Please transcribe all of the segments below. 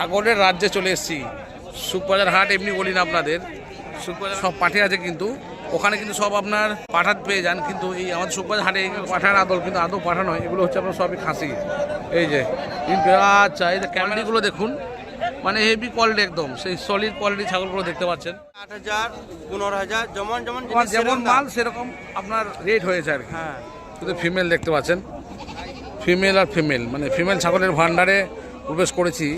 ছাগলের রাজ্যে চলে এসেছি। সুখবাজার হাট এমনি বলি না আপনাদের। সব পাঠে আছে কিন্তু। ওখানে কিন্তু সব আপনার পাঠা পেয়ে যান। কিন্তু এই আমাদের সুখবাজার হাটে পাঠার আদল কিন্তু আদৌ পাঠা নয়। এগুলো হচ্ছে আপনার সবই খাসি। এই যে আচ্ছা এই যে ক্যামেরিগুলো দেখুন। মানে হেভি কোয়ালিটি একদম। সেই সলিড কোয়ালিটি ছাগলগুলো দেখতে পাচ্ছেন। আট হাজার পনেরো হাজার যেমন যেমন যেমন মাল সেরকম আপনার রেট হয়েছে আর হ্যাঁ। শুধু ফিমেল দেখতে পাচ্ছেন। ফিমেল আর ফিমেল মানে ফিমেল ছাগলের ভান্ডারে প্রবেশ করেছি।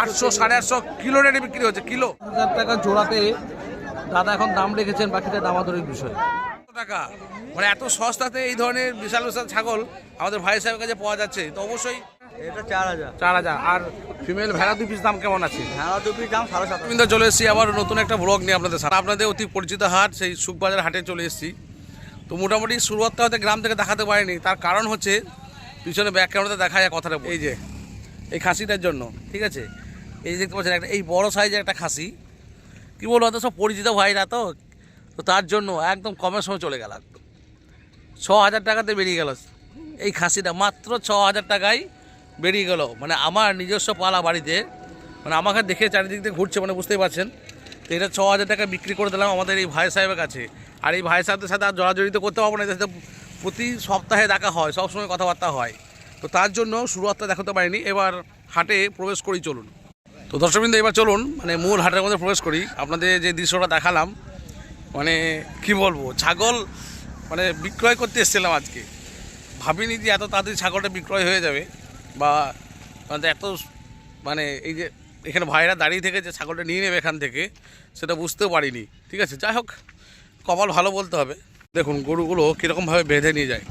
আটশো সাড়ে আটশো কিলো রেটে বিক্রি হচ্ছে কিলো। হাজার টাকা জোড়াতে দাদা এখন দাম রেখেছেন বাকিটা দামাদরির বিষয়। টাকা? মানে এত সস্তাতে এই ধরনের বিশাল বিশাল ছাগল আমাদের ভাই সাহেবের কাছে পাওয়া যাচ্ছে তো অবশ্যই এটা চার হাজার। চার হাজার। আর ফিমেল ভেড়া পিস দাম কেমন আছে? দুপির দাম সাড়ে সাত কিন্তু চলে এসেছি আবার নতুন একটা ব্লগ নিয়ে আপনাদের সাথে আপনাদের অতি পরিচিত হাট সেই সুখবাজার হাটে চলে এসেছি। তো মোটামুটি শুরুয়াতটা হয়তো গ্রাম থেকে দেখাতে পারিনি তার কারণ হচ্ছে পিছনে ব্যাক ক্যামেরাতে দেখা যায় কথাটা এই যে খাসিটার জন্য, ঠিক আছে? এই যে দেখতে পাচ্ছেন একটা, এই বড় সাইজের একটা খাসি। কী বলব তো সব পরিচিত ভাইরা তো তো তার জন্য একদম কমের সময় চলে গেল একদম। ছ হাজার টাকাতে বেরিয়ে গেল। এই খাসিটা মাত্র ছ হাজার টাকায় বেরিয়ে গেল। মানে আমার নিজস্ব পালা বাড়িতে মানে আমাকে দেখে চারিদিক দিয়ে ঘুরছে মানে বুঝতেই পারছেন। তো এটা ছ হাজার টাকা বিক্রি করে দিলাম আমাদের এই ভাই সাহেবের কাছে। আর এই ভাই সাহেবের সাথে আর জড়াজড়ি তো করতে পারব না, এদের সাথে প্রতি সপ্তাহে দেখা হয়, সবসময় কথাবার্তা হয়। তো তার জন্য শুরুয়াতটা দেখাতে পারিনি, এবার হাটে প্রবেশ করি চলুন। তো দর্শকবৃন্দ, এবার চলুন মানে মূল হাটের মধ্যে প্রবেশ করি। আপনাদের যে দৃশ্যটা দেখালাম মানে কি বলব, ছাগল মানে বিক্রয় করতে এসেছিলাম আজকে। ভাবিনি যে এত তাড়াতাড়ি ছাগলটা বিক্রয় হয়ে যাবে, বা মানে এত মানে এই যে এখানে ভাইরা দাঁড়িয়ে থেকে যে ছাগলটা নিয়ে নেবে এখান থেকে, সেটা বুঝতেও পারিনি। ঠিক আছে, যাই হোক, কপাল ভালো বলতে হবে। দেখুন, গরুগুলো কীরকমভাবে বেঁধে নিয়ে যায়,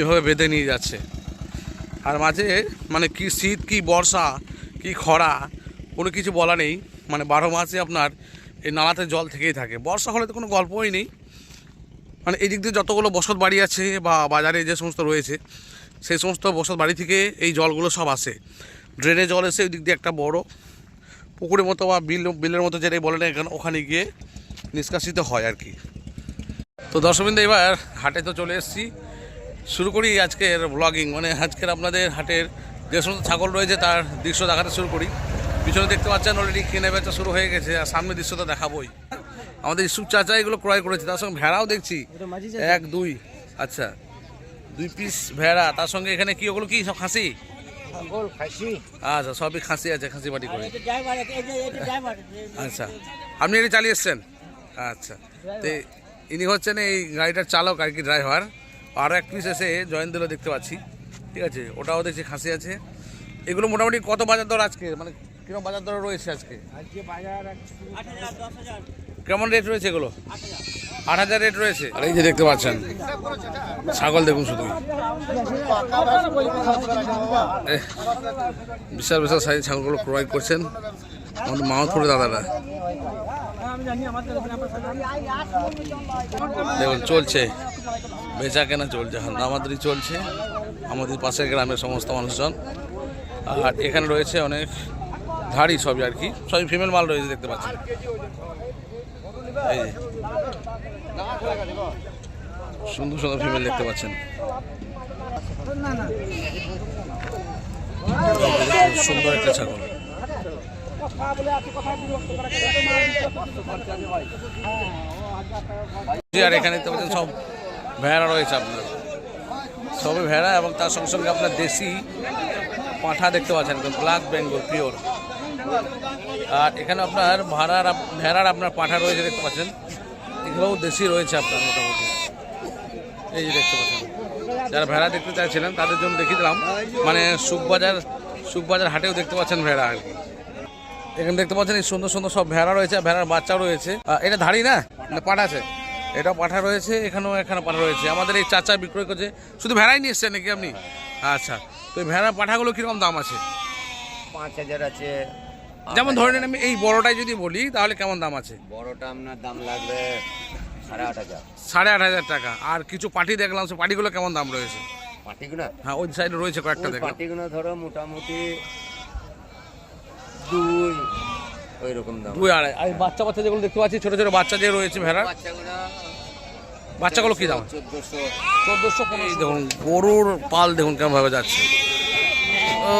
এভাবে বেঁধে নিয়ে যাচ্ছে। আর মাঝে মানে কি শীত, কি বর্ষা, কি খরা, কোনো কিছু বলা নেই। মানে বারো মাসে আপনার এই নালাতে জল থেকেই থাকে। বর্ষা হলে তো কোনো গল্পই নেই। মানে এই দিক দিয়ে যতগুলো বসত বাড়ি আছে বা বাজারে যে সমস্ত রয়েছে, সেই সমস্ত বসত বাড়ি থেকে এই জলগুলো সব আসে। ড্রেনে জল এসে ওই দিক দিয়ে একটা বড় পুকুরের মতো বা বিল, বিলের মতো যেটাই বলে না এখানে ওখানে গিয়ে নিষ্কাশিত হয় আর কি। তো দর্শকবৃন্দ, এবার হাটে তো চলে এসেছি। শুরু করি আজকের ব্লগিং মানে আজকের আপনাদের হাটের যে সমস্ত ছাগল রয়েছে তার দৃশ্য দেখাতে শুরু করি। পিছনে দেখতে পাচ্ছেন অলরেডি কেনে বেচা শুরু হয়ে গেছে আর সামনে দৃশ্য তো দেখাবোই। আমাদের ইসুক চাচা এগুলো ক্রয় করেছে তার সঙ্গে ভেড়াও দেখছি। এক দুই আচ্ছা। দুই পিস ভেড়া তার সঙ্গে এখানে কি ওগুলো কি সব খাসি? আচ্ছা সবই খাসি আছে খাসি বাটি করে। আচ্ছা। আপনি এটা চালিয়ে এসছেন? আচ্ছা। তো ইনি হচ্ছেন এই গাড়িটার চালক আর কি ড্রাইভার আরও এক পিস এসে জয়েন দিল দেখতে পাচ্ছি ঠিক আছে? ওটাও দেখছি খাসি আছে। এগুলো মোটামুটি কত বাজার দর আজকে? মানে কীরকম বাজার দর রয়েছে আজকে? কেমন রেট রয়েছে এগুলো? আট হাজার। রেট রয়েছে। আর এই যে দেখতে পাচ্ছেন ছাগল দেখুন শুধু। বিশাল বিশাল সাইজ ছাগলগুলো ক্রয় করছেন। আমাদের মাহতপুরে দাদারা। দেখুন, চলছে। বেচা কেনা চলছে আমাদেরই চলছে। আমাদের পাশের গ্রামের সমস্ত মানুষজন। আর এখানে রয়েছে অনেক ধাড়ি সবই আর কি। সবই ফিমেল মাল রয়েছে, দেখতে পাচ্ছেন। এই সুন্দর সুন্দর ফিমেল দেখতে পাচ্ছেন। সুন্দর একটা ছাগল। জি, আর এখানে দেখতে পাচ্ছেন সব ভেড়া রয়েছে আপনার। সবই ভেড়া এবং তার সঙ্গে সঙ্গে আপনার দেশি পাঁঠা দেখতে পাচ্ছেন একদম ব্ল্যাক বেঙ্গল পিওর। আর এখানে আপনার ভাড়ার আপ- ভেড়ার আপনার পাঁঠা রয়েছে দেখতে পাচ্ছেন। এগুলোও দেশি রয়েছে আপনার মোটামুটি। এই যে দেখতে পাচ্ছেন। যারা ভেড়া দেখতে চাইছিলেন তাদের জন্য দেখিয়ে দিলাম। মানে সুখবাজার সুখবাজার হাটেও দেখতে পাচ্ছেন ভেড়া আর কি। এখানে দেখতে পাচ্ছেন এই সুন্দর সুন্দর সব ভেড়া রয়েছে ভেড়ার বাচ্চাও রয়েছে। এটা ধাড়ি না? পাঠা আছে। এটাও পাঠা রয়েছে এখানেও এখানে পাঠা রয়েছে। আমাদের এই চাচা বিক্রয় করছে। শুধু ভেড়াই নিয়ে এসছেন নাকি আপনি? আচ্ছা তো এই ভেড়ার পাঠাগুলো কীরকম দাম আছে? পাঁচ হাজার আছে। যেমন ধরে নেন আমি এই বড়টাই যদি বলি তাহলে কেমন দাম আছে? বড়টা আপনার দাম লাগবে সাড়ে আট হাজার। সাড়ে আট হাজার টাকা। আর কিছু পাটি দেখলাম সে পাটিগুলো কেমন দাম রয়েছে? পাটিগুলো? হ্যাঁ ওই সাইডে রয়েছে কয়েকটা দেখলাম। পাটিগুলো ধরো মোটামুটি দুই। ওই রকম দাম। দুই আড়াই। আর বাচ্চা বাচ্চা যেগুলো দেখতে পাচ্ছি ছোটো ছোটো বাচ্চা যে রয়েছে ভেড়ার বাচ্চাগুলো বাচ্চাগুলো কি দাম? চোদ্দশো। চোদ্দোশো দেখুন গরুর পাল দেখুন কেমন ভাবে যাচ্ছে। ও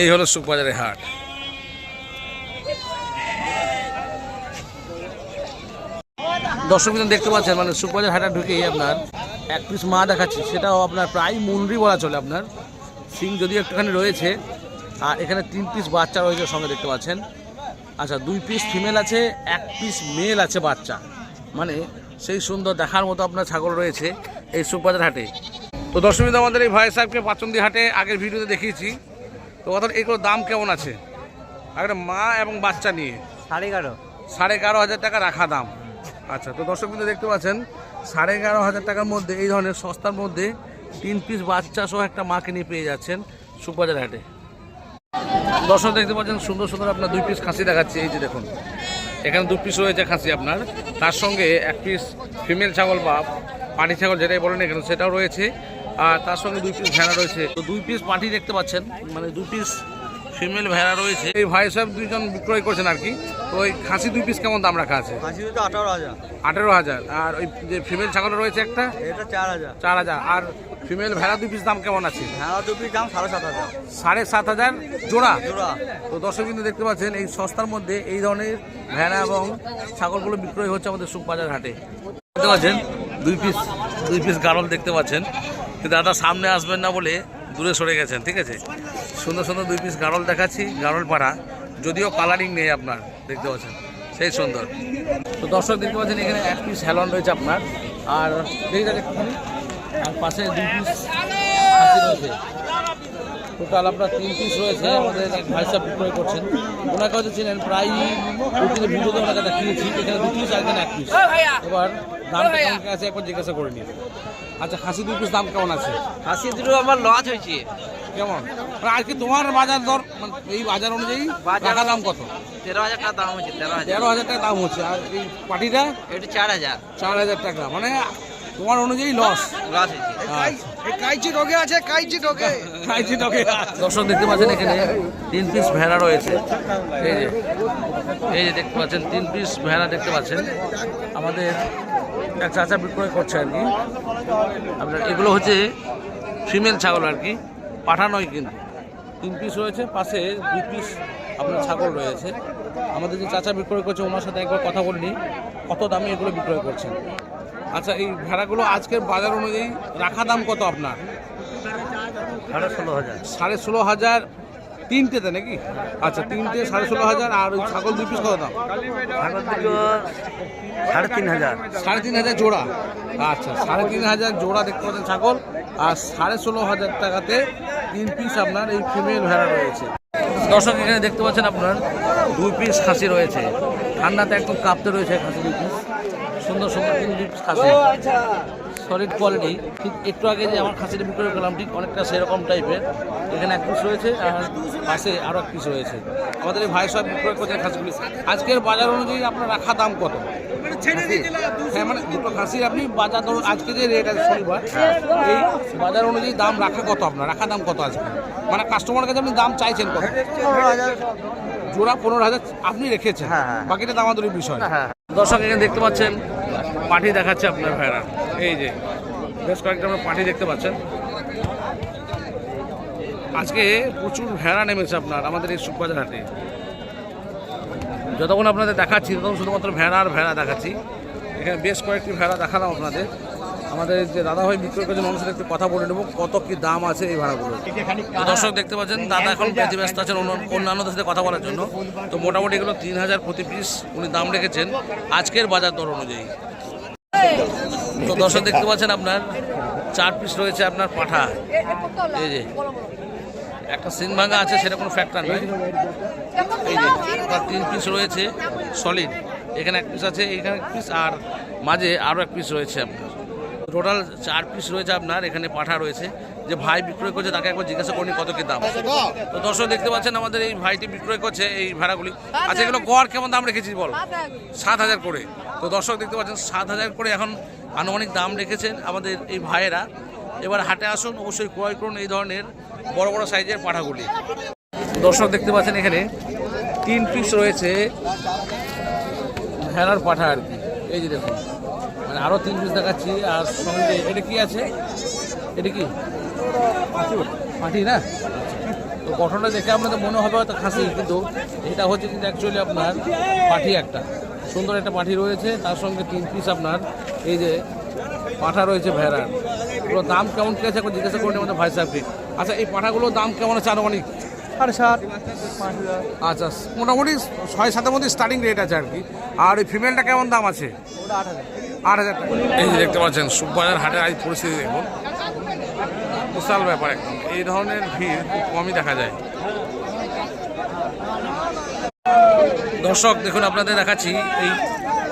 এই হলো সুখবাজারের হাট। দর্শক দেখতে পাচ্ছেন মানে সুখবাজার হাটে ঢুকেই আপনার। এক পিস মা দেখাচ্ছি সেটাও আপনার প্রায় মুন্ডি বলা চলে আপনার। সিং যদিও একটুখানি রয়েছে আর এখানে তিন পিস বাচ্চা রয়েছে সঙ্গে দেখতে পাচ্ছেন। আচ্ছা দুই পিস ফিমেল আছে এক পিস মেল আছে বাচ্চা। মানে সেই সুন্দর দেখার মতো আপনার ছাগল রয়েছে এই সুখবাজার হাটে। তো দর্শক আমাদের এই ভাই সাহেবকে পাচন্দি হাটে আগের ভিডিওতে দেখিয়েছি। তো অর্থাৎ এগুলোর দাম কেমন আছে? একটা মা এবং বাচ্চা নিয়ে। সাড়ে এগারো। সাড়ে এগারো হাজার টাকা রাখা দাম। আচ্ছা তো দর্শক দেখতে পাচ্ছেন সাড়ে এগারো হাজার টাকার মধ্যে, এই ধরনের সস্তার মধ্যে তিন পিস বাচ্চা সহ একটা মাকে নিয়ে পেয়ে যাচ্ছেন সুখবাজার হাটে। দর্শক দেখতে পাচ্ছেন, সুন্দর সুন্দর আপনার দুই পিস খাসি দেখাচ্ছে, এই যে দেখুন। এখানে দু পিস রয়েছে খাসি আপনার। তার সঙ্গে এক পিস ফিমেল ছাগল বা পাটি ছাগল যেটাই বলেন এখানে সেটাও রয়েছে। আর তার সঙ্গে দুই পিস ভেড়া রয়েছে। তো দুই পিস পাটি দেখতে পাচ্ছেন মানে দুই পিস ফিমেল ভেড়া রয়েছে। এই ভাই সাহেব দুইজন বিক্রয় করছেন আর কি। তো ওই খাসি দুই পিস কেমন দাম রাখা আছে? খাসি তো আঠারো হাজার। আঠেরো হাজার। আর ওই যে ফিমেল ছাগল রয়েছে একটা? এটা চার হাজার। চার হাজার। আর ফিমেল ভেড়া দুই পিস দাম কেমন আছে? ভেড়া টুপির দাম সাড়ে সাত হাজার। সাড়ে সাত হাজার। জোড়া? জোড়া। তো দর্শক কিন্তু দেখতে পাচ্ছেন এই সস্তার মধ্যে এই ধরনের ভেড়া এবং ছাগলগুলো বিক্রয় হচ্ছে আমাদের সুখবাজার হাটে। দেখতে পাচ্ছেন দুই পিস দুই পিস গারল দেখতে পাচ্ছেন। কিন্তু দাদা সামনে আসবেন না বলে দূরে সরে গেছেন, ঠিক আছে? সুন্দর সুন্দর দুই পিস গারল দেখাচ্ছি, গারল পাড়া। যদিও কালারিং নেই আপনার, দেখতে পাচ্ছেন? সেই সুন্দর। তো দর্শক, দেখতে পাচ্ছেন, এখানে এক পিস হ্যালন রয়েছে আপনার। আর দেখি আর পাশে দুই পিস টোটাল আপনার তিন পিস রয়েছে আমাদের এক ভাই সাহেব বিক্রয় করছেন। ওনাকে হয়তো চেনেন প্রায় ভিডিওতে ওনাকে দেখিয়েছি এখানে দু পিস আর এখানে এক পিস এবার দামটা কেমন আছে একবার জিজ্ঞাসা করে নিন। আচ্ছা খাসি দুই পিস দাম কেমন আছে? খাসি দুটো আমার লস হয়েছে। কেমন? আর কি তোমার বাজার দর মানে এই বাজার অনুযায়ী টাকা দাম কত? তেরো হাজার টাকা দাম হয়েছে তেরো হাজার। তেরো হাজার টাকা দাম হচ্ছে। আর এই পাটিটা? এটা চার হাজার। চার হাজার টাকা। মানে তোমার অনুযায়ী লস লস হয়েছে। কাইচি ঢোকে আছে কাইচি ঢোকে। দর্শক দেখতে পাচ্ছেন এখানে তিন পিস ভেড়া রয়েছে। এই যে এই যে দেখতে পাচ্ছেন তিন পিস ভেড়া দেখতে পাচ্ছেন। আমাদের এক চাচা বিক্রয় করছে আর কি। আপনার এগুলো হচ্ছে ফিমেল ছাগল আর কি পাঠা নয় কিন্তু। তিন পিস রয়েছে পাশে দুই পিস আপনার ছাগল রয়েছে। আমাদের যে চাচা বিক্রয় করছে ওনার সাথে একবার কথা বলিনি কত দামে এগুলো বিক্রয় করছেন? আচ্ছা এই ভেড়াগুলো আজকের বাজার অনুযায়ী রাখা দাম কত আপনার? সাড়ে ষোলো হাজার। সাড়ে ষোলো হাজার তিনটেতে নাকি? আচ্ছা তিনটে সাড়ে ষোলো হাজার আর ওই ছাগল দুই পিস কত দাম? ছাগল দুটো সাড়ে তিন হাজার। সাড়ে তিন হাজার জোড়া। আচ্ছা সাড়ে তিন হাজার জোড়া দেখতে পাচ্ছেন ছাগল আর সাড়ে ষোলো হাজার টাকাতে তিন পিস আপনার এই ফিমেল ভেড়া রয়েছে। দর্শক এখানে দেখতে পাচ্ছেন আপনার দুই পিস খাসি রয়েছে। ঠান্ডাতে একদম কাঁপতে রয়েছে খাসি দুই পিস। সুন্দর সুন্দর খাসি। সলিড কোয়ালিটি ঠিক একটু আগে যে আমার খাসিটা বিক্রয় করলাম ঠিক অনেকটা সেরকম টাইপের এখানে এক পিস রয়েছে আর পাশে আরও এক পিস রয়েছে। আমাদের এই ভাই সব বিক্রয় করছে খাসিগুলি। আজকের বাজার অনুযায়ী আপনার রাখা দাম কত? খাসি? হ্যাঁ মানে দুটো খাসির আপনি বাজার ধরুন আজকে যে রেট আছে শনিবার এই বাজার অনুযায়ী দাম রাখা কত আপনার? রাখা দাম কত আজকে? মানে কাস্টমার কাছে আপনি দাম চাইছেন কত? হাজার জোড়া পনেরো হাজার আপনি রেখেছেন। হ্যাঁ, হ্যাঁ। বাকিটা দামাদুরি বিষয়। হ্যাঁ। দর্শক এখানে দেখতে পাচ্ছেন পাঠি দেখাচ্ছে আপনার ভেড়া এই যে, বেশ কয়েকটা আমরা পাঠি দেখতে পাচ্ছেন। আজকে প্রচুর ভেড়া নেমেছে আপনার, আমাদের এই সুখবাজার হাটে যতক্ষণ আপনাদের দেখাচ্ছি, ততক্ষণ শুধুমাত্র ভেড়া আর ভেড়া দেখাচ্ছি। এখানে বেশ কয়েকটি ভেড়া দেখালাম আপনাদের। আমাদের যে দাদা ভাই বিক্রয় করেছেন মানুষের একটু কথা বলে নেব, কত কি দাম আছে এই ভাড়াগুলো। দর্শক দেখতে পাচ্ছেন, দাদা এখন বেঁচে ব্যস্ত আছেন অন্য অন্যান্যদের সাথে কথা বলার জন্য। তো মোটামুটি এগুলো তিন হাজার প্রতি পিস উনি দাম রেখেছেন। আজকের বাজার দর অনুযায়ী। তো দর্শক দেখতে পাচ্ছেন আপনার, চার পিস রয়েছে আপনার পাঠা। এই যে, একটা সিন ভাঙা আছে, সেটা কোনো ফ্যাক্টর নয়। এই যে তিন পিস রয়েছে সলিড এখানে এক পিস আছে, এখানে এক পিস আর মাঝে আরও এক পিস রয়েছে আপনার। টোটাল চার পিস রয়েছে আপনার, এখানে পাঠা রয়েছে। যে ভাই বিক্রয় করছে, তাকে একবার জিজ্ঞাসা করিনি কত কি দাম। তো দর্শক দেখতে পাচ্ছেন, আমাদের এই ভাইটি বিক্রয় করছে এই ভেড়াগুলি। আচ্ছা এগুলো গড় কেমন দাম রেখেছিস বল? সাত হাজার করে। তো দর্শক দেখতে পাচ্ছেন, সাত হাজার করে এখন আনুমানিক দাম রেখেছেন আমাদের এই ভাইয়েরা। এবার হাটে আসুন, অবশ্যই ক্রয় করুন এই ধরনের বড় বড় সাইজের পাঠাগুলি। দর্শক দেখতে পাচ্ছেন, এখানে তিন পিস রয়েছে ভেড়ার পাঠা আর কি। এই যে দেখুন। আরও তিন পিস দেখাচ্ছি আর সঙ্গে এটা কি আছে? এটা কি? পাঠি না? তো গঠনটা দেখে আপনাদের মনে হবে হয়তো খাসি কিন্তু এটা হচ্ছে কিন্তু অ্যাকচুয়ালি আপনার পাঠি একটা। সুন্দর একটা পাঠি রয়েছে তার সঙ্গে তিন পিস আপনার। এই যে পাঠা রয়েছে ভেড়ার। এগুলো দাম কেমন কি আছে একবার জিজ্ঞাসা করে আমাদের ভাই সাহেবকে। আচ্ছা এই পাঠাগুলোর দাম কেমন আছে আনুমানিক? সাড়ে সাত আচ্ছা মোটামুটি ছয় সাতের মধ্যে স্টার্টিং রেট আছে আর কি। আর ওই ফিমেলটা কেমন দাম আছে? আট হাজার। টাকা। এই যে দেখতে পাচ্ছেন সুখবাজার হাটের আজ পরিস্থিতি দেখুন। বিশাল ব্যাপার একদম। এই ধরনের ভিড় খুব কমই দেখা যায়। দর্শক, দেখুন, আপনাদের দেখাচ্ছি, এই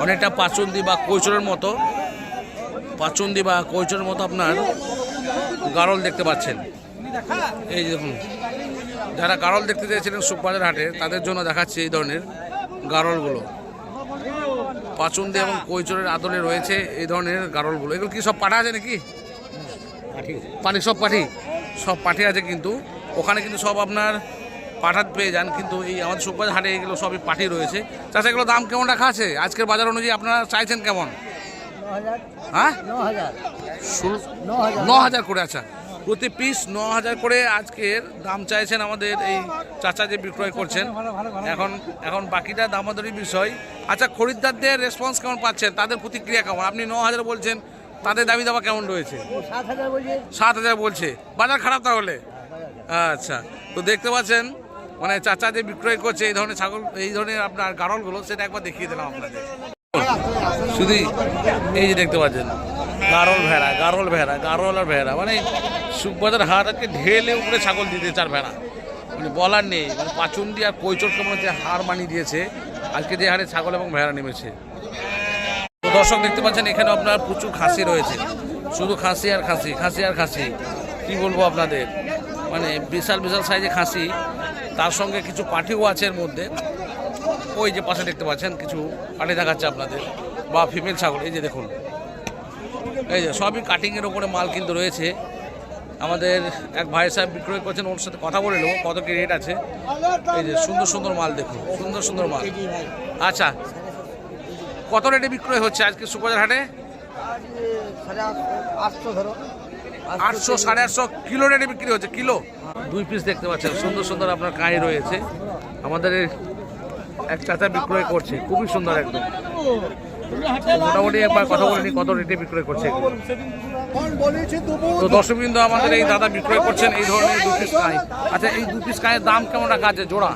অনেকটা পাচন্দি বা কৈচরের মতো, পাচন্দি বা কৈচরের মতো আপনার গারল দেখতে পাচ্ছেন। এই যে দেখুন, যারা গারল দেখতে চেয়েছিলেন সুখবাজার হাটে, তাদের জন্য দেখাচ্ছি এই ধরনের গারলগুলো। পাচন্দি এবং কৈচরের আদলে রয়েছে এই ধরনের গারলগুলো। এগুলো কি সব পাঠা আছে নাকি? পানি সব পাঠি? সব পাঠি আছে কিন্তু। ওখানে কিন্তু সব আপনার পাঠাত পেয়ে যান কিন্তু এই আমাদের সুখবাজার হাটে এগুলো সবই পাঠি রয়েছে। চাষা এগুলো দাম কেমন রাখা আছে? আজকের বাজার অনুযায়ী আপনারা চাইছেন কেমন? হ্যাঁ? ন হাজার করে আচ্ছা। প্রতি পিস ন হাজার করে আজকের দাম চাইছেন আমাদের এই চাচা যে বিক্রয় করছেন। এখন এখন বাকিটা দামাদারি বিষয়। আচ্ছা খরিদ্দারদের রেসপন্স কেমন পাচ্ছেন? তাদের প্রতিক্রিয়া কেমন? আপনি ন হাজার বলছেন তাদের দাবি দাবা কেমন রয়েছে? সাত হাজার বলছে। বাজার খারাপ তাহলে? আচ্ছা তো দেখতে পাচ্ছেন মানে চাচা যে বিক্রয় করছে এই ধরনের ছাগল এই ধরনের আপনার গারলগুলো সেটা একবার দেখিয়ে দিলাম আপনাদের। শুধু এই যে দেখতে পাচ্ছেন গারল ভেড়া গারল ভেড়া, গারল আর ভেড়া। মানে সুখবাজার হাট আজকে ঢেলে উপরে ছাগল দিতে চার ভেড়া। মানে বলার নেই মানে পাচুন্দি আর কৈচর কেমন হচ্ছে হার মানিয়ে দিয়েছে, আজকে যে হারে ছাগল এবং ভেড়া নেমেছে। তো দর্শক দেখতে পাচ্ছেন, এখানে আপনার প্রচুর খাসি রয়েছে। শুধু খাসি আর খাসি খাসি আর খাসি। কি বলব আপনাদের? মানে বিশাল বিশাল সাইজে খাসি। তার সঙ্গে কিছু পাঠিও আছে এর মধ্যে। ওই যে পাশে দেখতে পাচ্ছেন, কিছু পাঠি দেখাচ্ছে আপনাদের। বা ফিমেল ছাগল, এই যে দেখুন। এই যে সবই কাটিংয়ের ওপরে মাল কিন্তু রয়েছে। আমাদের এক ভাই সাহেব বিক্রয় করছেন ওর সাথে কথা বলে নেব কত কি রেট আছে। এই যে সুন্দর সুন্দর মাল দেখুন সুন্দর সুন্দর মাল। আচ্ছা কত রেটে বিক্রয় হচ্ছে আজকে সুপার হাটে আটশো সাড়ে আটশো কিলো রেটে বিক্রি হচ্ছে কিলো? দুই পিস দেখতে পাচ্ছেন সুন্দর সুন্দর আপনার কাঁই রয়েছে। আমাদের এক চাচা বিক্রয় করছে খুবই সুন্দর একদম। মোটামুটি একবার কথা বলিনি কত রেটে বিক্রয় করছে তো দর্শক বিন্দু আমাদের এই দাদা বিক্রয় করছেন এই ধরনের দু পিস কাঁই আচ্ছা এই দু পিস কাঁয়ের দাম কেমন রাখা আছে? জোড়া।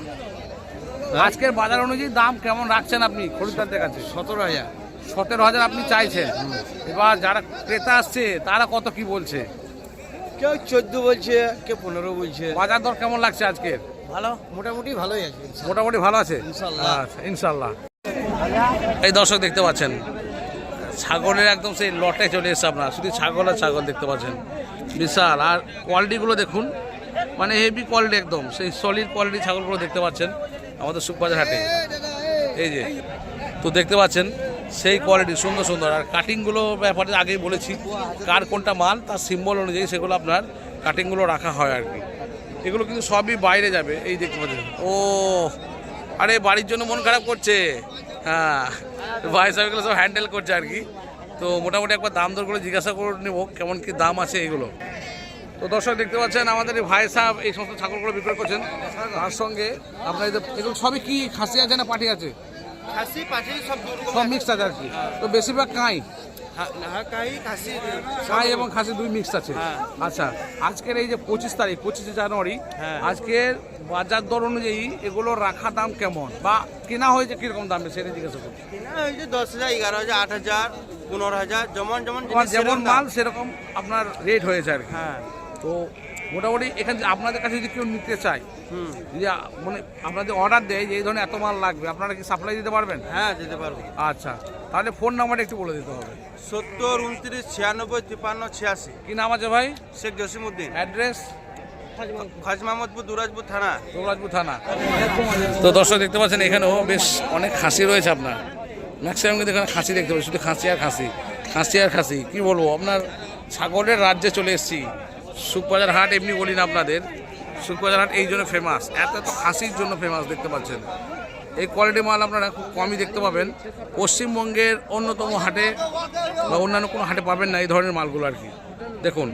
আজকের বাজার অনুযায়ী দাম কেমন রাখছেন আপনি খরিদ্দারদের কাছে? সতেরো হাজার। সতেরো হাজার আপনি চাইছেন। এবার যারা ক্রেতা আসছে তারা কত কি বলছে? কেউ চোদ্দ বলছে কেউ পনেরো বলছে। বাজার দর কেমন লাগছে আজকের? ভালো মোটামুটি ভালোই আছে মোটামুটি ভালো আছে? ইনশাল্লাহ। আচ্ছা ইনশাল্লাহ। এই দর্শক দেখতে পাচ্ছেন, ছাগলের একদম সেই লটে চলে এসছে আপনার, শুধু ছাগল আর ছাগল দেখতে পাচ্ছেন। বিশাল, আর কোয়ালিটিগুলো দেখুন মানে হেভি কোয়ালিটি একদম, সেই সলিড কোয়ালিটি ছাগলগুলো দেখতে পাচ্ছেন আমাদের সুখবাজার হাটে। এই যে, তো দেখতে পাচ্ছেন, সেই কোয়ালিটি সুন্দর সুন্দর, আর কাটিংগুলো ব্যাপারে আগেই বলেছি, কার কোনটা মাল, তার সিম্বল অনুযায়ী সেগুলো আপনার কাটিংগুলো রাখা হয় আর কি। এগুলো কিন্তু সবই বাইরে যাবে, এই দেখতে পাচ্ছেন। ও আরে বাড়ির জন্য মন খারাপ করছে। হ্যাঁ ভাই সাহেব এগুলো সব হ্যান্ডেল করছে আর কি। তো মোটামুটি একবার দাম দর করে জিজ্ঞাসা করে নেব কেমন কি দাম আছে এগুলো। তো দর্শক দেখতে পাচ্ছেন আমাদের এই ভাই সাহেব এই সমস্ত ছাগলগুলো বিক্রয় করছেন। তার সঙ্গে আপনার এগুলো সবই কি খাসি আছে না পাটি আছে? সব সব মিক্সড আছে আর কি। তো বেশিরভাগ কাঁই। কাই খাসি কাঁই এবং খাসি দুই মিক্স আছে। আচ্ছা আজকের এই যে পঁচিশ তারিখ পঁচিশে জানুয়ারি আজকের বাজার দর অনুযায়ী এগুলো রাখা দাম কেমন? বা কেনা হয়েছে কীরকম দামে? সেটা জিজ্ঞাসা করছি। ওই যে দশ হাজার এগারো হাজার আট হাজার পনেরো হাজার যেমন যেমন যেমন মাল সেরকম আপনার রেট হয়েছে আর হ্যাঁ। তো মোটামুটি এখানে আপনাদের কাছে যদি কেউ নিতে চায় যদি মানে আপনাদের অর্ডার দেয় যে এই ধরনের এত মাল লাগবে আপনারা কি সাপ্লাই দিতে পারবেন? হ্যাঁ যেতে পারব। আচ্ছা। তাহলে ফোন নাম্বারটা একটু বলে দিতে হবে। সত্তর উনত্রিশ ছিয়ানব্বই তিপ্পান্ন ছিয়াশি। কি নাম আছে ভাই? শেখ জসিমুদ্দিন অ্যাড্রেস? খাজ মাহমুদপুর দুরাজপুর থানা। দৌরাজপুর থানা। তো দর্শক দেখতে পাচ্ছেন এখানেও বেশ অনেক খাসি রয়েছে আপনার। ম্যাক্সিমাম কিন্তু এখানে খাসি দেখতে পাচ্ছি শুধু খাসি আর খাসি। খাসি আর খাসি কী বলব? আপনার ছাগলের রাজ্যে চলে এসেছি। সুখবাজার হাট এমনি বলি না আপনাদের। সুখবাজার হাট এই জন্য ফেমাস এত এত খাসির জন্য ফেমাস দেখতে পাচ্ছেন। এই কোয়ালিটি মাল আপনারা খুব কমই দেখতে পাবেন। পশ্চিমবঙ্গের অন্যতম হাটে বা অন্যান্য কোনো হাটে পাবেন না এই ধরনের মালগুলো আর কি। দেখুন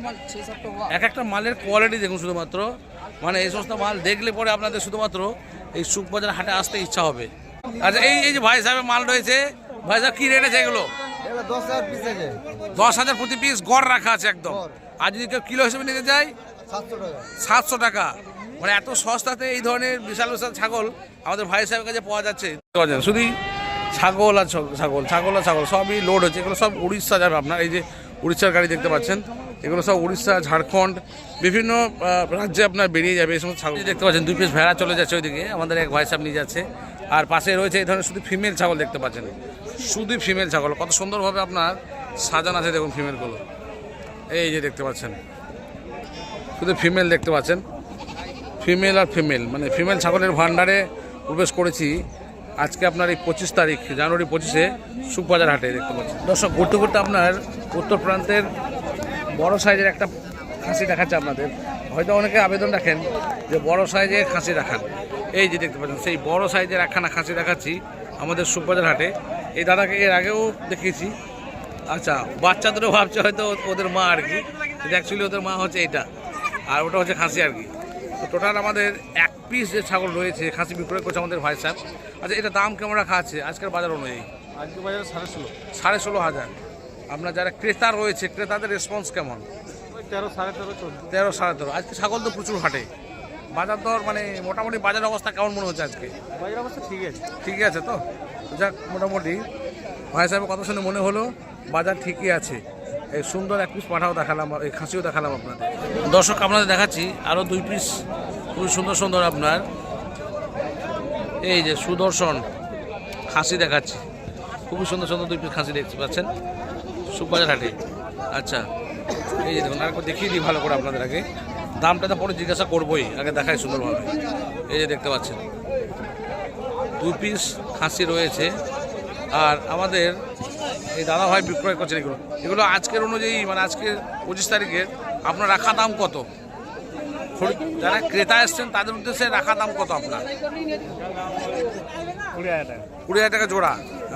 এক একটা মালের কোয়ালিটি দেখুন শুধুমাত্র। মানে এই সমস্ত মাল দেখলে পরে আপনাদের শুধুমাত্র এই সুখবাজার হাটে আসতে ইচ্ছা হবে। আচ্ছা এই এই যে ভাই সাহেবের মাল রয়েছে ভাই সাহেব কি রেট আছে এগুলো? দশ হাজার প্রতি পিস গড় রাখা আছে একদম। আর যদি কেউ কিলো হিসেবে নিতে যায় সাতশো টাকা। সাতশো টাকা। মানে এত সস্তাতে এই ধরনের বিশাল বিশাল ছাগল আমাদের ভাই সাহেবের কাছে পাওয়া যাচ্ছে। শুধু ছাগল আর ছাগল ছাগল আর ছাগল, সবই লোড হচ্ছে। এগুলো সব উড়িষ্যা যাবে আপনার, এই যে উড়িষ্যার গাড়ি দেখতে পাচ্ছেন, এগুলো সব উড়িষ্যা, ঝাড়খণ্ড, বিভিন্ন রাজ্যে আপনার বেরিয়ে যাবে এই সমস্ত ছাগল। দেখতে পাচ্ছেন, দুই পিস ভেড়া চলে যাচ্ছে ওইদিকে, আমাদের এক ভাই সাহেব নিয়ে যাচ্ছে। আর পাশে রয়েছে এই ধরনের শুধু ফিমেল ছাগল দেখতে পাচ্ছেন। শুধু ফিমেল ছাগল, কত সুন্দরভাবে আপনার সাজানো আছে দেখুন ফিমেলগুলো এই যে দেখতে পাচ্ছেন, শুধু ফিমেল দেখতে পাচ্ছেন। ফিমেল আর ফিমেল মানে ফিমেল ছাগলের ভান্ডারে প্রবেশ করেছি। আজকে আপনার এই পঁচিশ তারিখ, জানুয়ারি পঁচিশে সুখবাজার হাটে দেখতে পাচ্ছেন। দর্শক, ঘুরতে ঘুরতে আপনার উত্তর প্রান্তের বড় সাইজের একটা খাসি দেখাচ্ছে আপনাদের। হয়তো অনেকে আবেদন রাখেন যে বড় সাইজের খাসি দেখান। এই যে দেখতে পাচ্ছেন, সেই বড় সাইজের একখানা খাসি দেখাচ্ছি আমাদের সুখবাজার হাটে। এই দাদাকে এর আগেও দেখিয়েছি। আচ্ছা বাচ্চাদেরও ভাবছে হয়তো ওদের মা আর কি। অ্যাকচুয়ালি ওদের মা হচ্ছে এটা। আর ওটা হচ্ছে খাসি আর কি। তো টোটাল আমাদের এক পিস যে ছাগল রয়েছে খাসি বিক্রয় করছে আমাদের ভাই সাহেব। আচ্ছা এটা দাম কেমন রাখা আছে? আজকের বাজার অনুযায়ী? আজকে বাজারে সাড়ে ষোলো। সাড়ে ষোলো হাজার। আপনার যারা ক্রেতা রয়েছে ক্রেতাদের রেসপন্স কেমন? তেরো সাড়ে তেরো তেরো সাড়ে তেরো। আজকে ছাগল তো প্রচুর হাটে। বাজার দর মানে মোটামুটি বাজার অবস্থা কেমন মনে হচ্ছে আজকে? বাজার অবস্থা ঠিক আছে। ঠিকই আছে তো? যাক মোটামুটি। ভাই সাহেবের কথা শুনে মনে হলো বাজার ঠিকই আছে। সুন্দর এক পিস পাঠাও দেখালাম এই খাসিও দেখালাম আপনাদের। দর্শক, আপনাদের দেখাচ্ছি আরও দুই পিস খুবই সুন্দর সুন্দর আপনার। এই যে সুদর্শন খাসি দেখাচ্ছি। খুবই সুন্দর সুন্দর দুই পিস খাসি দেখতে পাচ্ছেন। সুখবাজার হাটে। আচ্ছা এই যে দেখুন, আরেকবার দেখিয়ে দিই ভালো করে আপনাদের আগে। দামটা তো পরে জিজ্ঞাসা করবোই, আগে দেখাই সুন্দরভাবে। এই যে দেখতে পাচ্ছেন। দুই পিস খাসি রয়েছে। আর আমাদের এই দাদা ভাই বিক্রয় করছেন এগুলো। এগুলো আজকের অনুযায়ী মানে আজকের পঁচিশ তারিখে আপনার রাখা দাম কত? যারা ক্রেতা এসছেন তাদের উদ্দেশ্যে রাখা দাম কত আপনার? কুড়ি হাজার টাকা। কুড়ি হাজার টাকা জোড়া।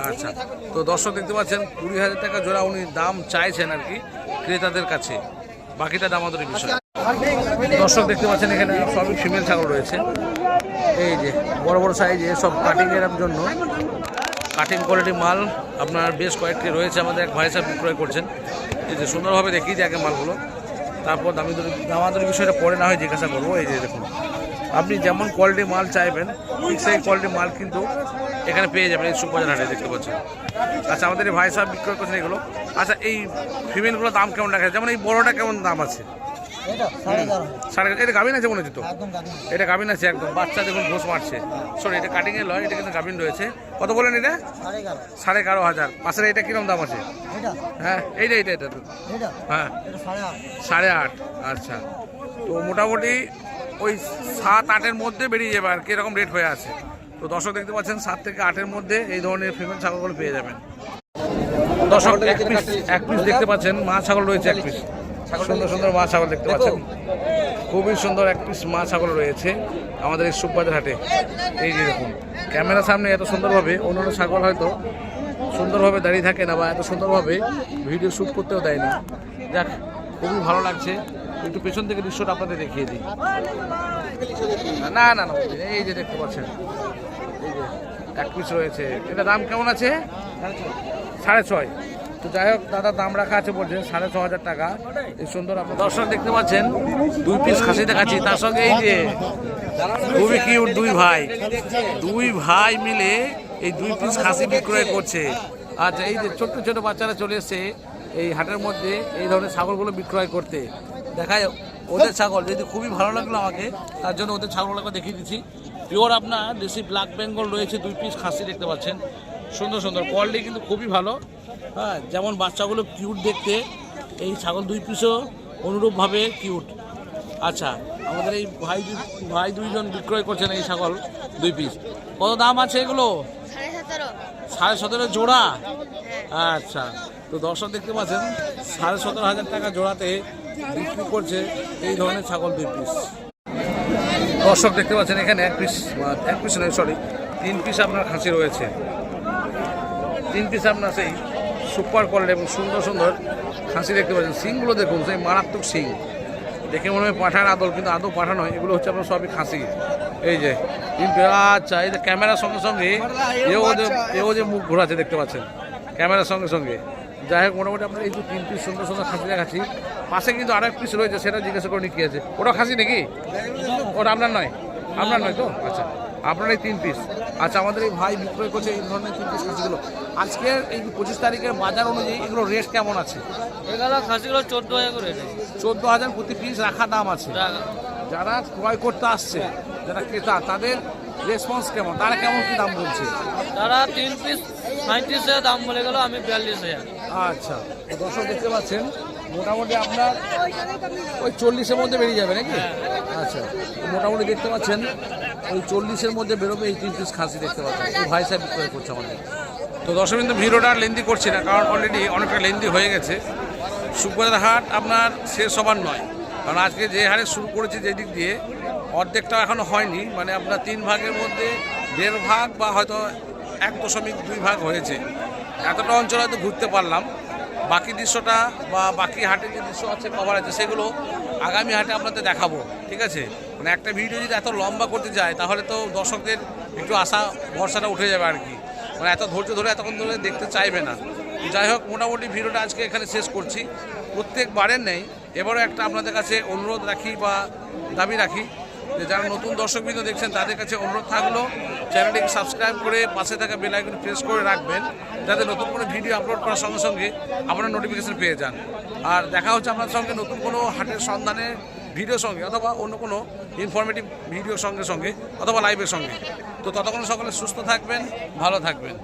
আচ্ছা তো দর্শক দেখতে পাচ্ছেন কুড়ি হাজার টাকা জোড়া উনি দাম চাইছেন আর কি ক্রেতাদের কাছে। বাকিটা দামাদরি বিষয়। দর্শক দেখতে পাচ্ছেন এখানে সবই ফিমেল ছাগল রয়েছে। এই যে বড় বড় সাইজে সব কাটিংয়ের জন্য কাটিং কোয়ালিটি মাল আপনার বেশ কয়েকটি রয়েছে, আমাদের এক ভাই সাহেব বিক্রয় করছেন। এই যে সুন্দরভাবে দেখিয়ে দিই আগে মালগুলো। তারপর দামি দরি দামাদরি বিষয়টা পরে না হয় জিজ্ঞাসা করব। এই যে দেখুন, আপনি যেমন কোয়ালিটি মাল চাইবেন, ঠিক সেই কোয়ালিটি মাল কিন্তু এখানে পেয়ে যাবেন এই সুপার হাটে, দেখতে পাচ্ছেন। আচ্ছা আমাদের এই ভাই সাহেব বিক্রয় করছেন এগুলো। আচ্ছা এই ফিমেলগুলোর দাম কেমন রাখা? যেমন এই বড়োটা কেমন দাম আছে? সাড়ে এটা গাভিন আছে মনে হচ্ছে তো? এটা গাভিন আছে একদম। বাচ্চা দেখুন ঘোষ মারছে। সরি এটা কাটিং এর লয় এটা কিন্তু গাভিন রয়েছে। কত বলেন এটা? সাড়ে এগারো। হাজার। পাশের এটা কীরকম দাম আছে? হ্যাঁ এইটা এইটা এটা তো। হ্যাঁ। সাড়ে আট। আচ্ছা। তো মোটামুটি ওই সাত আটের মধ্যে বেরিয়ে যাবে আর কি এরকম রেট হয়ে আছে। তো দর্শক দেখতে পাচ্ছেন সাত থেকে আটের মধ্যে এই ধরনের ফিমেল ছাগলগুলো পেয়ে যাবেন। দর্শক এক পিস এক পিস দেখতে পাচ্ছেন মা ছাগল রয়েছে এক পিস সুন্দর সুন্দর মা ছাগল দেখতে পাচ্ছেন। খুবই সুন্দর এক পিস মা ছাগল রয়েছে আমাদের এই সুখবাজার হাটে। এই যে দেখুন ক্যামেরার সামনে এত সুন্দরভাবে অন্যান্য ছাগল হয়তো সুন্দরভাবে দাঁড়িয়ে থাকে না বা এত সুন্দরভাবে ভিডিও শ্যুট করতেও দেয় না। যাক খুবই ভালো লাগছে। একটু পেছন থেকে দৃশ্যটা আপনাদের দেখিয়ে দিই। না না না এই যে দেখতে পাচ্ছেন এই যে এক পিস রয়েছে। এটা দাম কেমন আছে? সাড়ে ছয়। তো যাই হোক দাদা দাম রাখা আছে বলছেন সাড়ে ছ হাজার টাকা। এই সুন্দর আপনার দর্শক দেখতে পাচ্ছেন, দুই পিস খাসি দেখাচ্ছি। তার সঙ্গে এই যে খুবই কিউট দুই ভাই দুই ভাই মিলে এই দুই পিস খাসি বিক্রয় করছে। আচ্ছা এই যে ছোট্ট ছোট বাচ্চারা চলে এসছে এই হাটের মধ্যে এই ধরনের ছাগলগুলো বিক্রয় করতে। দেখায় ওদের ছাগল, যদি খুবই ভালো লাগল আমাকে, তার জন্য ওদের ছাগলগুলোকে দেখিয়ে দিচ্ছি। পিওর আপনার, দেশি ব্ল্যাক বেঙ্গল রয়েছে, দুই পিস খাসি দেখতে পাচ্ছেন। সুন্দর সুন্দর কোয়ালিটি কিন্তু খুবই ভালো। হ্যাঁ যেমন বাচ্চাগুলো কিউট দেখতে এই ছাগল দুই পিসও অনুরূপভাবে কিউট আচ্ছা আমাদের এই ভাই ভাই দুইজন বিক্রয় করছেন এই ছাগল দুই পিস কত দাম আছে এগুলো? সাড়ে সতেরো। জোড়া? আচ্ছা তো দর্শক দেখতে পাচ্ছেন সাড়ে সতেরো হাজার টাকা জোড়াতে বিক্রি করছে এই ধরনের ছাগল দুই পিস দর্শক দেখতে পাচ্ছেন এখানে এক পিস এক পিস নয় সরি তিন পিস আপনার খাসি রয়েছে। তিন পিস আপনার সেই সুপার কোয়ালিটি এবং সুন্দর সুন্দর খাসি দেখতে পাচ্ছেন। সিংগুলো দেখুন, সেই মারাত্মক সিং। দেখে মনে হয় পাঠার আদল, কিন্তু আদৌ পাঠা নয়। এগুলো হচ্ছে আপনার সবই খাসি। এই যে আচ্ছা এই যে ক্যামেরার সঙ্গে সঙ্গে এও যে এও যে মুখ ঘোরাচ্ছে দেখতে পাচ্ছেন। ক্যামেরার সঙ্গে সঙ্গে। যাই হোক, মোটামুটি আপনার এই যে তিন পিস সুন্দর সুন্দর খাসি দেখাচ্ছি। পাশে কিন্তু আরেক পিস রয়েছে, সেটা জিজ্ঞাসা করে কি আছে। ওটা খাসি নাকি? ওটা আপনার নয়। আপনার নয় তো? আচ্ছা। আপনার এই তিন পিস আচ্ছা আমাদের এই ভাই বিক্রয় করছে এই ধরনের তিন পিস খাসিগুলো। আজকের এই পঁচিশ তারিখের বাজার অনুযায়ী এগুলো রেট কেমন আছে? এগুলো খাসিগুলো চোদ্দ হাজার করে চোদ্দ হাজার প্রতি পিস রাখা দাম আছে। যারা ক্রয় করতে আসছে যারা ক্রেতা তাদের রেসপন্স কেমন? তারা কেমন কি দাম বলছে? তারা তিন পিস সাঁত্রিশ হাজার দাম বলে গেল আমি বিয়াল্লিশ হাজার। আচ্ছা দর্শক দেখতে পাচ্ছেন মোটামুটি আপনার ওই চল্লিশের মধ্যে বেরিয়ে যাবে নাকি? আচ্ছা মোটামুটি দেখতে পাচ্ছেন ওই চল্লিশের মধ্যে বেরোবে এই তিন পিস খাসি দেখতে পাচ্ছেন। ভাই সাহেব বিক্রয় করছে আমাদের। তো ভিডিওটা আর লেন্দি করছি না, কারণ অলরেডি অনেকটা লেন্দি হয়ে গেছে। সুখবাজার হাট আপনার শেষ হবার নয়। কারণ আজকে যে হারে শুরু করেছি যে দিক দিয়ে, অর্ধেকটা এখনও হয়নি। মানে আপনার তিন ভাগের মধ্যে দেড় ভাগ বা হয়তো এক দশমিক দুই ভাগ হয়েছে। এতটা অঞ্চল হয়তো ঘুরতে পারলাম। বাকি দৃশ্যটা বা বাকি হাটের যে দৃশ্য আছে কভার আছে, সেগুলো আগামী হাটে আপনাদের দেখাবো, ঠিক আছে? মানে একটা ভিডিও যদি এত লম্বা করতে যায়, তাহলে তো দর্শকদের একটু আশা, ভরসাটা উঠে যাবে আর কি। মানে এত ধৈর্য ধরে এতক্ষণ ধরে দেখতে চাইবে না। যাই হোক, মোটামুটি ভিডিওটা আজকে এখানে শেষ করছি। প্রত্যেকবারের নেই, এবারও একটা আপনাদের কাছে অনুরোধ রাখি বা দাবি রাখি যে যারা নতুন দর্শকবৃন্দ দেখছেন, তাদের কাছে অনুরোধ থাকল, চ্যানেলটিকে সাবস্ক্রাইব করে পাশে থাকা বেল আইকন প্রেস করে রাখবেন, যাতে নতুন কোনো ভিডিও আপলোড করার সঙ্গে সঙ্গে আপনারা নোটিফিকেশন পেয়ে যান। আর দেখা হচ্ছে আপনার সঙ্গে নতুন কোনো হাটের সন্ধানে ভিডিওর সঙ্গে অথবা অন্য কোনো ইনফরমেটিভ ভিডিওর সঙ্গে সঙ্গে অথবা লাইভের সঙ্গে। তো ততক্ষণ সকলে সুস্থ থাকবেন, ভালো থাকবেন।